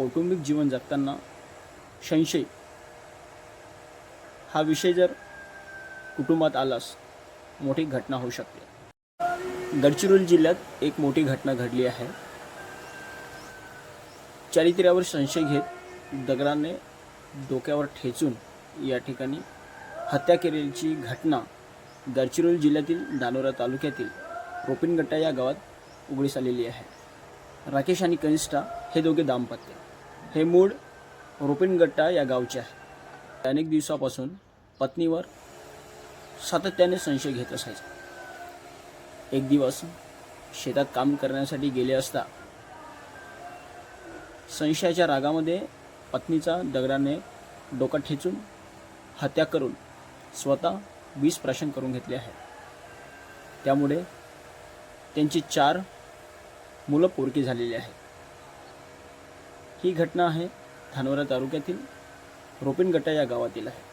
कौटुंबिक जीवन जगताना संशय हा विषय जर कुटुंबात आलास मोठी घटना होऊ शकते. गडचिरोली जिल्ह्यात एक मोठी घटना घडली आहे. चारित्र्यावर संशय घेत दगडाने डोक्यावर ठेचून या ठिकाणी हत्या केलेली घटना गडचिरोली जिल्ह्यातील दानोरा तालुक्यातील रोपिनगट्टा या गावात उघडीस आलेली आहे. राकेश आणि कनिष्ठा हे दोघे दाम्पत्य. हे मूळ रुपिनगट्टा या गावचे आहे. अनेक दिवसापासून पत्नीवर सातत्याने संशय घेत असायचा. एक दिवस शेतात काम करण्यासाठी गेले असता संशयाच्या रागामध्ये पत्नीचा दगडाने डोका ठेचून हत्या करून स्वतः विष प्राशन करून घेतले आहे. त्यामुळे त्यांची चार मुलं पोरकी झालेली आहेत. ही घटना आहे धानोरा तालुक्यातील रोपिनगट्टा या गावातील आहे.